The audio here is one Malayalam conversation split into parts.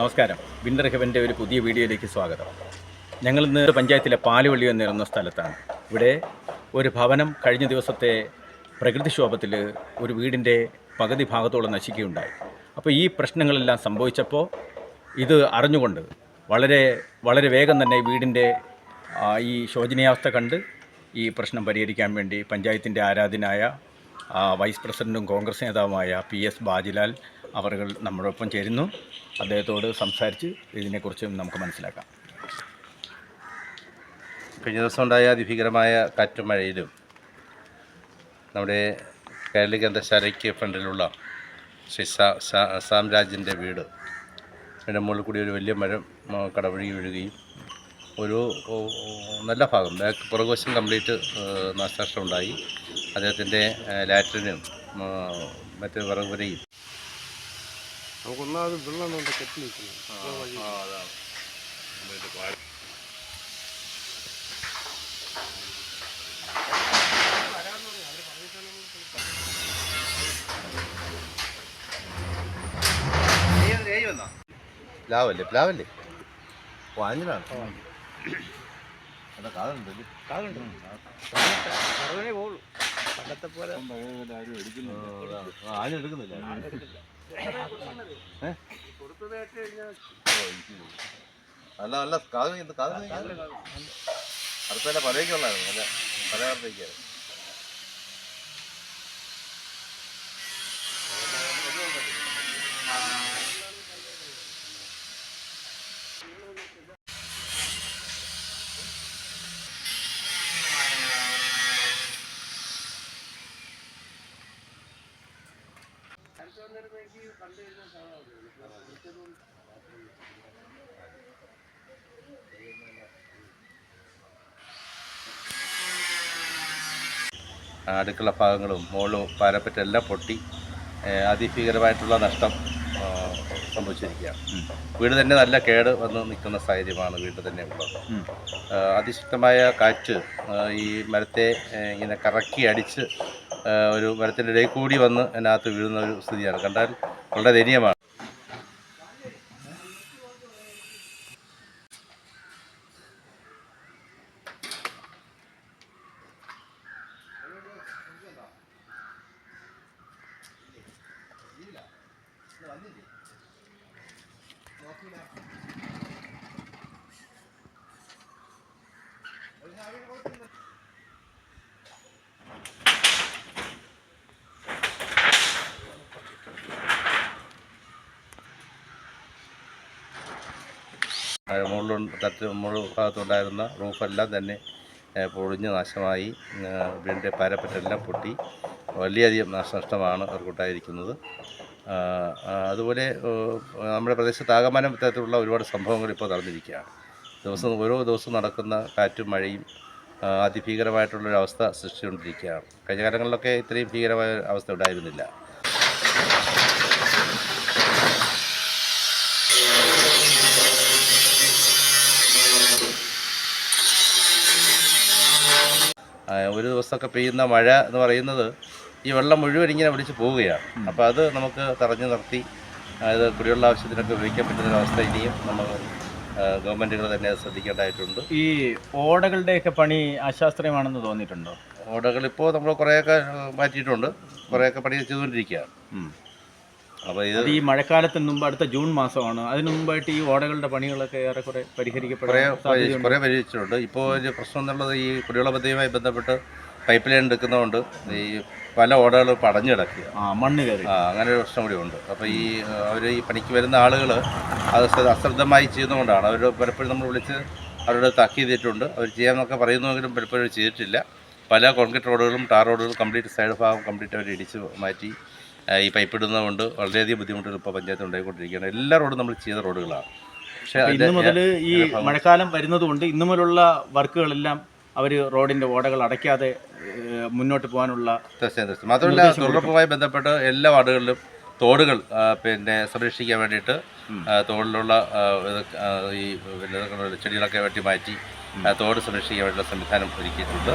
നമസ്കാരം. വിന്റർ ഹെവന്റെ ഒരു പുതിയ വീഡിയോയിലേക്ക് സ്വാഗതം. ഞങ്ങൾ ഇന്ന് പഞ്ചായത്തിലെ പാലുവള്ളി എന്നിരുന്ന സ്ഥലത്താണ്. ഇവിടെ ഒരു ഭവനം കഴിഞ്ഞ ദിവസത്തെ പ്രകൃതിക്ഷോഭത്തിൽ ഒരു വീടിന്റെ പകുതി ഭാഗത്തോളം നശിക്കുകയുണ്ടായി. അപ്പോൾ ഈ പ്രശ്നങ്ങളെല്ലാം സംഭവിച്ചപ്പോൾ ഇത് അറിഞ്ഞുകൊണ്ട് വളരെ വളരെ വേഗം തന്നെ വീടിന്റെ ഈ ശോചനീയാവസ്ഥ കണ്ട് ഈ പ്രശ്നം പരിഹരിക്കാൻ വേണ്ടി പഞ്ചായത്തിന്റെ ആരാധനായ വൈസ് പ്രസിഡന്റും കോൺഗ്രസ് നേതാവുമായ പി എസ് ബാജിലാൽ അവർ നമ്മളോടൊപ്പം ചേരുന്നു. അദ്ദേഹത്തോട് സംസാരിച്ച് ഇതിനെക്കുറിച്ച് നമുക്ക് മനസ്സിലാക്കാം. കഴിഞ്ഞ ദിവസം ഉണ്ടായ അതിഭീകരമായ കാറ്റും മഴയിലും നമ്മുടെ കേരള ഗ്രന്ഥശാലയ്ക്ക് ഫ്രണ്ടിലുള്ള ശ്രീ സാംരാജിന്റെ വീട് അതിന്റെ മുകളിൽ കൂടി ഒരു വലിയ മരം ആ, കടവഴി വീഴുകയും ഒരു നല്ല ഭാഗം ബാക്ക് പുറകുവശം കംപ്ലീറ്റ് നാശനഷ്ടമുണ്ടായി. അദ്ദേഹത്തിന്റെ ലാറ്ററിനും മറ്റ് വിറകുപുരയും നമുക്കൊന്നാമത് വെള്ളം കൊണ്ട് കെട്ടി നിൽക്കുന്നു പ്ലാവല്ലേ പ്ലാവല്ലേ? വാഞ്ഞിലാണ് സർവനെ പോകുള്ളൂ പണ്ടത്തെ പോലെ. ആഞ്ഞെടുക്കുന്നില്ല അല്ല അല്ല കാത് കാത് അടുത്തല്ല പലയ്ക്കുള്ളായിരുന്നു അല്ല പല അടുക്കള ഭാഗങ്ങളും മുകളിലും പാരപ്പറ്റ എല്ലാം പൊട്ടി അതിഭീകരമായിട്ടുള്ള നഷ്ടം സംഭവിച്ചിരിക്കുകയാണ്. വീട് തന്നെ നല്ല കേട് വന്ന് നിൽക്കുന്ന സാഹചര്യമാണ് വീട് തന്നെ ഉള്ളത്. അതിശക്തമായ കാറ്റ് ഈ മരത്തെ ഇങ്ങനെ കറക്കി അടിച്ച് ഒരു മരത്തിന്റെ ഇടയിൽ കൂടി വന്ന് അതിനകത്ത് വീഴുന്ന ഒരു സ്ഥിതിയാണ്. കണ്ടാൽ വളരെ ദയനീയമാണ്. മുകളിൽ തട്ട് മുകളിൽ ഭാഗത്തുണ്ടായിരുന്ന റൂഫെല്ലാം തന്നെ പൊളിഞ്ഞ് നാശമായി. വീടിന്റെ പാരപ്പറ്റെല്ലാം പൊട്ടി. വലിയധികം നാശനഷ്ടമാണ് അവർക്കുണ്ടായിരിക്കുന്നത് അതുപോലെ നമ്മുടെ പ്രദേശത്ത് ആകമാനം തരത്തിലുള്ള ഒരുപാട് സംഭവങ്ങൾ ഇപ്പോൾ നടന്നിരിക്കുകയാണ്. ദിവസം ഓരോ ദിവസവും നടക്കുന്ന കാറ്റും മഴയും അതിഭീകരമായിട്ടുള്ളൊരവസ്ഥ സൃഷ്ടിച്ചുകൊണ്ടിരിക്കുകയാണ്. കഴിഞ്ഞ കാലങ്ങളിലൊക്കെ ഇത്രയും ഭീകരമായ അവസ്ഥ ഉണ്ടായിരുന്നില്ല. ഒരു ദിവസമൊക്കെ പെയ്യുന്ന മഴ എന്ന് പറയുന്നത് ഈ വെള്ളം മുഴുവൻ ഇങ്ങനെ ഒലിച്ച് പോവുകയാണ്. അപ്പോൾ അത് നമുക്ക് തടഞ്ഞു നിർത്തി അത് കുടിവെള്ള ആവശ്യത്തിനൊക്കെ ഉപയോഗിക്കാൻ പറ്റുന്ന അവസ്ഥ ഇനിയും നമ്മൾ ഗവൺമെന്റുകൾ തന്നെ ശ്രദ്ധിക്കേണ്ടതായിട്ടുണ്ട്. ഈ ഓടകളുടെയൊക്കെ പണി അശാസ്ത്രീയമാണെന്ന് തോന്നിയിട്ടുണ്ടോ? ഓടകൾ ഇപ്പോൾ നമ്മൾ കുറേയൊക്കെ മാറ്റിയിട്ടുണ്ട്. കുറേയൊക്കെ പണി ചെയ്തുകൊണ്ടിരിക്കുകയാണ്. അപ്പോൾ ഇത് ഈ മഴക്കാലത്തിന് മുമ്പ് അടുത്ത ജൂൺ മാസമാണ് അതിന് മുമ്പായിട്ട് ഈ ഓടകളുടെ പണികളൊക്കെ ഏറെക്കുറെ കുറേ പരിഹരിക്കപ്പെടാൻ കുറേ പരിഹരിച്ചിട്ടുണ്ട്. ഇപ്പോൾ ഒരു പ്രശ്നം എന്നുള്ളത് ഈ കുടിവെള്ള പദ്ധതിയുമായി ബന്ധപ്പെട്ട് പൈപ്പ് ലൈൻ എടുക്കുന്നതുകൊണ്ട് ഈ പല ഓടകളും പടഞ്ഞിടക്കുക മണ്ണ് കയറി. ആ അങ്ങനെ ഒരു പ്രശ്നം കൂടി ഉണ്ട് അപ്പോൾ ഈ അവർ ഈ പണിക്ക് വരുന്ന ആളുകൾ അത് ശ്ര- അശ്രദ്ധമായി ചെയ്യുന്നതുകൊണ്ടാണ്. അവർ പലപ്പോഴും നമ്മൾ വിളിച്ച് അവരോട് താക്കീത് ചെയ്തിട്ടുണ്ട്. അവർ ചെയ്യാമെന്നൊക്കെ പറയുന്നുവെങ്കിലും പലപ്പോഴും ചെയ്തിട്ടില്ല. പല കോൺക്രീറ്റ് റോഡുകളും ടാർ റോഡുകളും കംപ്ലീറ്റ് സൈഡ് ഭാഗം കംപ്ലീറ്റ് അവർ ഇടിച്ച് മാറ്റി ഈ പൈപ്പ് ഇടുന്നതുകൊണ്ട് വളരെയധികം ബുദ്ധിമുട്ടുകൾ ഇപ്പോൾ പഞ്ചായത്ത് ഉണ്ടായിക്കൊണ്ടിരിക്കുകയാണ്. എല്ലാ റോഡും നമ്മൾ ചെയ്ത റോഡുകളാണ്. പക്ഷേ ഇന്ന് മുതൽ ഈ മഴക്കാലം വരുന്നതുകൊണ്ട് ഇന്നുമുതലുള്ള വർക്കുകളെല്ലാം അവർ റോഡിന്റെ ഓടകൾ അടയ്ക്കാതെ മുന്നോട്ട് പോകാനുള്ള തീർച്ചയായും മാത്രമല്ല തൊഴിലുറപ്പുമായി ബന്ധപ്പെട്ട് എല്ലാ വാർഡുകളിലും തോടുകൾ പിന്നെ സംരക്ഷിക്കാൻ വേണ്ടിയിട്ട് തോടിലുള്ള ഈ പിന്നെ ചെടികളൊക്കെ വെട്ടി മാറ്റി തോട് സംരക്ഷിക്കാൻ വേണ്ടിയുള്ള സംവിധാനം ഒരുക്കിയിട്ടുണ്ട്.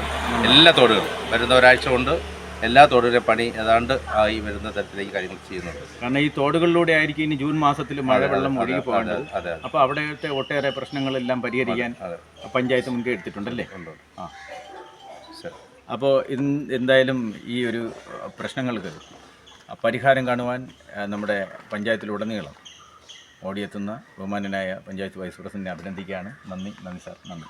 എല്ലാ തോടുകളും വരുന്ന ഒരാഴ്ച കൊണ്ട് എല്ലാ തോടിലെ പണി ഏതാണ്ട് ആയി വരുന്ന തരത്തിലേക്ക് കാര്യങ്ങൾ ചെയ്യുന്നുണ്ട്. കാരണം ഈ തോടുകളിലൂടെ ആയിരിക്കും ഇനി ജൂൺ മാസത്തിൽ മഴവെള്ളം ഒഴുകി പോകേണ്ടത്. അതെ അപ്പോൾ അവിടുത്തെ ഒട്ടേറെ പ്രശ്നങ്ങളെല്ലാം പരിഹരിക്കാൻ പഞ്ചായത്ത് മുൻകൈ എടുത്തിട്ടുണ്ടല്ലേ? ആ. അപ്പോൾ എന്തായാലും ഈ ഒരു പ്രശ്നങ്ങൾക്ക് പരിഹാരം കാണുവാൻ നമ്മുടെ പഞ്ചായത്തിലുടനീളം ഓടിയെത്തുന്ന ബഹുമാനനായ പഞ്ചായത്ത് വൈസ് പ്രസിഡന്റിനെ അഭിനന്ദിക്കുകയാണ്. നന്ദി നന്ദി സാർ. നന്ദി.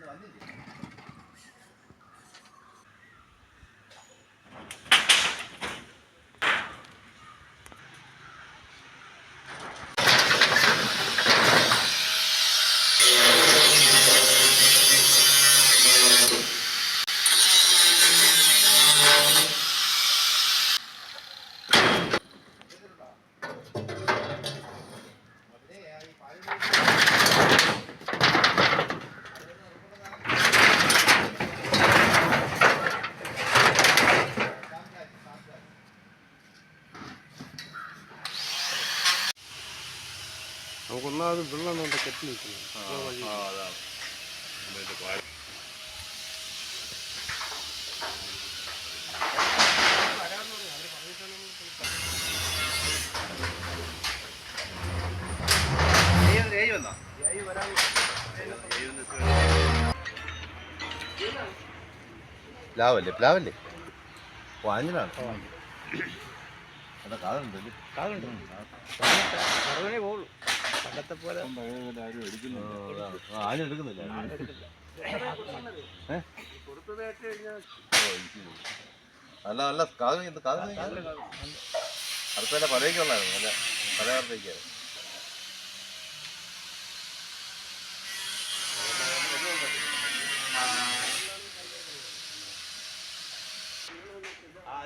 നമുക്ക് ഒന്നാമത് വെള്ളം കൊണ്ട് കെട്ടി നിൽക്കുന്നു. പ്ലാവല്ലേ പ്ലാവല്ലേ? വാഞ്ഞിലാണ് അതാ കാതുണ്ടല്ലേ കുറവനെ പോകുള്ളൂ പണ്ടത്തെ പോലെ. ആരും എടുക്കുന്നില്ല. അല്ല അല്ല കാത് കാത് അടുത്തല്ല പലയ്ക്കുള്ളായിരുന്നു അല്ല പലകാലത്തേക്കായിരുന്നു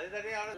ഇതൊക്കെയാണ്